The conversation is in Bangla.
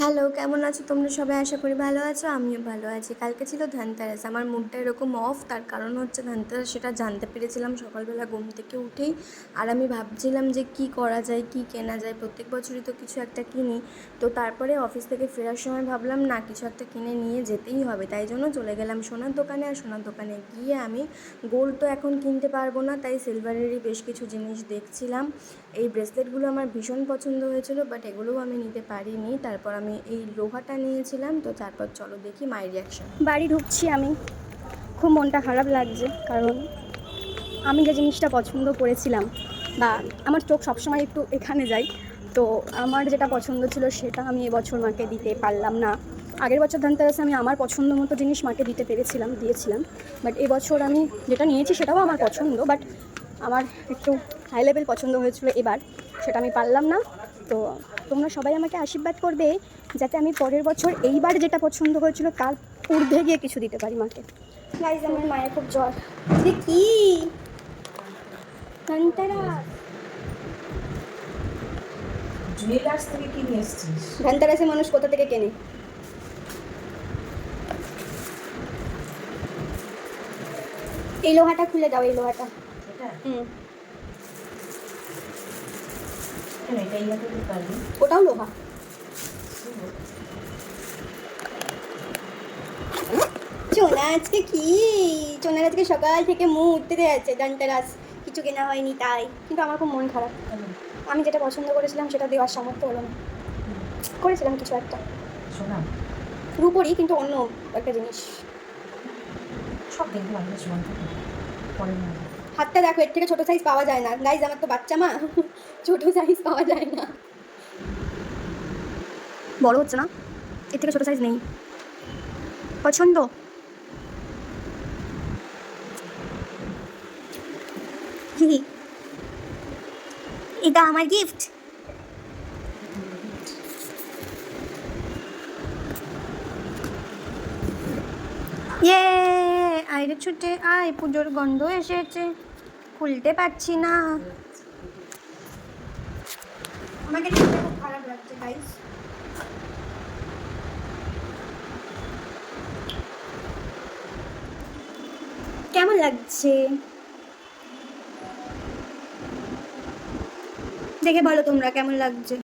হ্যালো কেমন আছো? তোমরা সবাই আশা করি ভালো আছো, আমিও ভালো আছি। কালকে ছিল ধানতেরাস। আমার মুডটা এরকম অফ তার কারণ হচ্ছে ধানতেরাস, সেটা জানতে পেরেছিলাম সকালবেলা ঘুম থেকে উঠেই। আর আমি ভাবছিলাম যে কি করা যায়, কি কেনা যায়, প্রত্যেক বছরই তো কিছু একটা কিনি। তো তারপরে অফিস থেকে ফেরার সময় ভাবলাম, না, কিছু একটা কিনে নিয়ে যেতেই হবে। তাই জন্য চলে গেলাম সোনার দোকানে, আর সোনার দোকানে গিয়ে আমি গোল্ড তো এখন কিনতে পারব না, তাই সিলভারেরই বেশ কিছু জিনিস দেখছিলাম। এই ব্রেসলেটগুলো আমার ভীষণ পছন্দ হয়েছিল বাট এগুলোও আমি নিতে পারিনি। তারপর আমি এই লোহাটা নিয়েছিলাম, তো তারপর চলো দেখি মাই রিয়াকশন বাড়ি ঢুকছি আমি। খুব মনটা খারাপ লাগছে, কারণ আমি যে জিনিসটা পছন্দ করেছিলাম, বা আমার চোখ সবসময় একটু এখানে যায়, তো আমার যেটা পছন্দ ছিল সেটা আমি এবছর মাকে দিতে পারলাম না। আগের বছর ধানতেরাসে আমি আমার পছন্দ মতো জিনিস মাকে দিতে পেরেছিলাম, দিয়েছিলাম। বাট এবছর আমি যেটা নিয়েছি সেটাও আমার পছন্দ বাট আমার একটু হাই লেভেল পছন্দ হয়েছিল এবার, সেটা আমি পারলাম না, তো তোমরা সবাই আমাকে আশীর্বাদ করবে যাতে আমি পরের বছর এইবার যেটা পছন্দ হয়েছিল তার ঊর্ধ্বে গিয়ে কিছু দিতে পারি মাকে। গাইজ আমার মায়ের খুব জ্বর। যে কি? জুয়েলার্স থেকে কিনে এসছিস? ধনতেরাসে মানুষ কোথা থেকে কেনে? এই লোহাটা খুলে দাও এই লোহাটা। হুম কেন এটা ইয়াতে দিতে পারবি ওটাও লোহা চোনা আজকে কি? চোনার আজকে সকাল থেকে মুখ উঠতে যাচ্ছে ধনতেরাস কিছু কেনা হয়নি তাই। কিন্তু আমার খুব মন খারাপ? আমি যেটা পছন্দ করেছিলাম সেটা দেওয়ার সামর্থ্য হলো না। করেছিলাম কিছু একটা। শোনা রূপরই কিন্তু অন্য একটা জিনিস। সব দেখব থেকে। হাতটা দেখো এর থেকে ছোটো সাইজ পাওয়া যায় না। গাইজ আমার তো বাচ্চা মা। ছোটো সাইজ পাওয়া যায় না। বড় হচ্ছে না? এর থেকে ছোটো সাইজ নেই। পছন্দ? এটা আমার গিফট ইয়ে আইরে ছুটে আয়, পুজোর গন্ধ এসেছে। খুলতে পারছি না। আমাকে খুব খারাপ লাগছে গাইস কেমন লাগছে? দেখে বলো তোমরা কেমন লাগছে?